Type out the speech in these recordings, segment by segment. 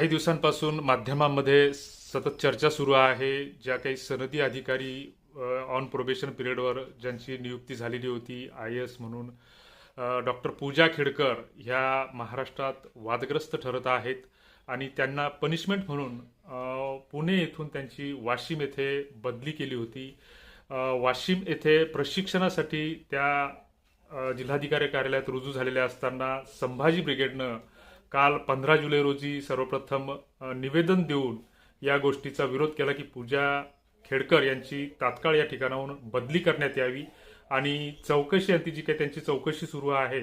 काही दिवसांपासून माध्यमांमध्ये सतत चर्चा सुरू आहे ज्या काही सनदी अधिकारी ऑन प्रोबेशन पिरियडवर ज्यांची नियुक्ती झालेली होती आय एस म्हणून डॉक्टर पूजा खेडकर ह्या महाराष्ट्रात वादग्रस्त ठरत आहेत आणि त्यांना पनिशमेंट म्हणून पुणे येथून त्यांची वाशिम येथे बदली केली होती. वाशिम येथे प्रशिक्षणासाठी त्या जिल्हाधिकारी कार्यालयात रुजू झालेल्या असताना संभाजी ब्रिगेडनं काल पंधरा जुलै रोजी सर्वप्रथम निवेदन देऊन या गोष्टीचा विरोध केला की पूजा खेडकर यांची तात्काळ या ठिकाणाहून बदली करण्यात यावी आणि चौकशी यांची जी काही त्यांची चौकशी सुरू आहे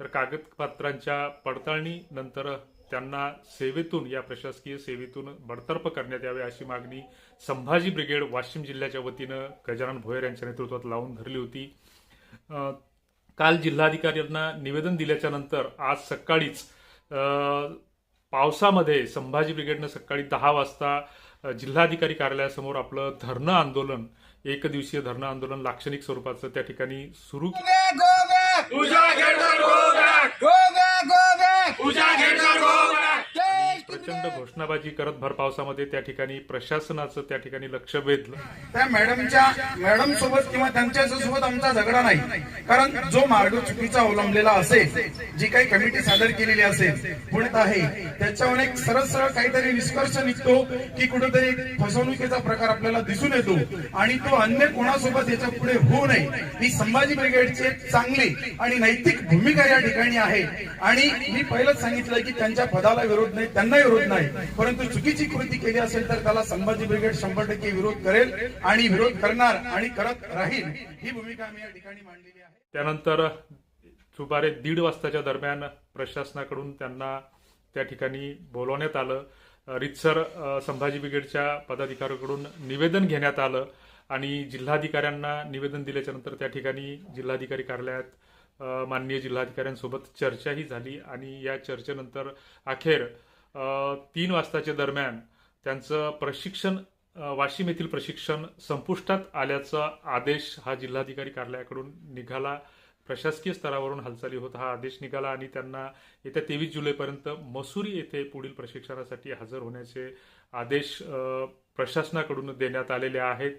तर कागदपत्रांच्या पडताळणी नंतर त्यांना सेवेतून या प्रशासकीय सेवेतून बडतर्फ करण्यात यावे अशी मागणी संभाजी ब्रिगेड वाशिम जिल्ह्याच्या वतीनं गजानन भोयर यांच्या नेतृत्वात लावून धरली होती. काल जिल्हाधिकाऱ्यांना निवेदन दिल्याच्या नंतर आज सकाळीच पावसामध्ये संभाजी ब्रिगेडनं सकाळी दहा वाजता जिल्हाधिकारी कार्यालयासमोर आपलं धरणं आंदोलन एक दिवसीय धरणं आंदोलन लाक्षणिक स्वरूपाचं त्या ठिकाणी सुरू Go प्रचंड घोषणाबाजी करत भर पावसामध्ये त्या ठिकाणी प्रशासनाचं त्या ठिकाणी लक्ष वेधलं. त्या मॅडमच्या मॅडम सोबत किंवा त्यांच्यासोबत आमचा झगडा नाही. कारण जो मार्ग चुकीचा अवलंबलेला असेल जी काही कमिटी सादर केलेली असेल पुण्यात आहे त्याच्यावर एक सरळ सरळ काहीतरी निष्कर्ष निघतो की कुठेतरी फसवणुकीचा प्रकार आपल्याला दिसून येतो आणि तो अन्य कोणासोबत याच्यापुढे होऊ नये. ही संभाजी ब्रिगेडची एक चांगली आणि नैतिक भूमिका या ठिकाणी आहे. आणि मी पहिलंच सांगितलं की त्यांच्या पदाला विरोध नाही त्यांना विरोध नाही. परंतु चुकीची कृती केली असेल तर त्याला संभाजी ब्रिगेड शंभर टक्के विरोध करेल आणि विरोध करणार आणि करत राहील. ही भूमिका आम्ही या ठिकाणी मांडलेली आहे. त्यानंतर सुमारे दीड वाजताच्या दरम्यान प्रशासनाकडून त्यांना त्या ठिकाणी बोलवण्यात आलं. रितसर संभाजी ब्रिगेडच्या पदाधिकाऱ्याकडून निवेदन घेण्यात आलं आणि जिल्हाधिकाऱ्यांना निवेदन दिल्याच्या नंतर त्या ठिकाणी जिल्हाधिकारी कार्यालयात माननीय जिल्हाधिकाऱ्यांसोबत चर्चाही झाली आणि या चर्चेनंतर अखेर तीन वाजताच्या दरम्यान त्यांचं प्रशिक्षण वाशिम येथील प्रशिक्षण संपुष्टात आल्याचा आदेश हा जिल्हाधिकारी कार्यालयाकडून निघाला. प्रशासकीय स्तरावरून हालचाली होत हा आदेश निघाला आणि त्यांना येत्या तेवीस जुलैपर्यंत मसुरी येथे पुढील प्रशिक्षणासाठी हजर होण्याचे आदेश प्रशासनाकडून देण्यात आलेले आहेत.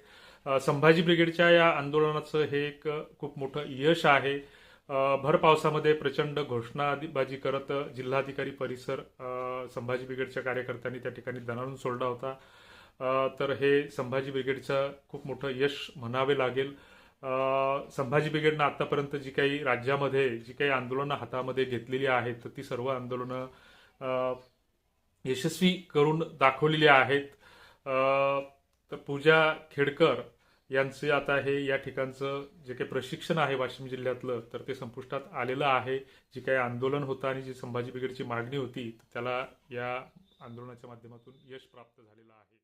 संभाजी ब्रिगेडच्या या आंदोलनाचं हे एक खूप मोठं यश आहे. भर पावसामध्ये प्रचंड घोषणाबाजी करत जिल्हाधिकारी परिसर संभाजी ब्रिगेडच्या कार्यकर्त्यांनी त्या ठिकाणी दणाणून सोडला होता. तर हे संभाजी ब्रिगेडचं खूप मोठं यश म्हणावे लागेल. संभाजी ब्रिगेडनं आतापर्यंत जी काही राज्यामध्ये जी काही आंदोलनं हातामध्ये घेतलेली आहेत तर ती सर्व आंदोलनं यशस्वी करून दाखवलेली आहेत. तर पूजा खेडकर यांचे आता हे या ठिकाणचं जे काही प्रशिक्षण आहे वाशिम जिल्ह्यातलं तर ते संपुष्टात आलेलं आहे. जे काही आंदोलन होतं आणि जी संभाजी ब्रिगेडची मागणी होती तर त्याला या आंदोलनाच्या माध्यमातून यश प्राप्त झालेलं आहे.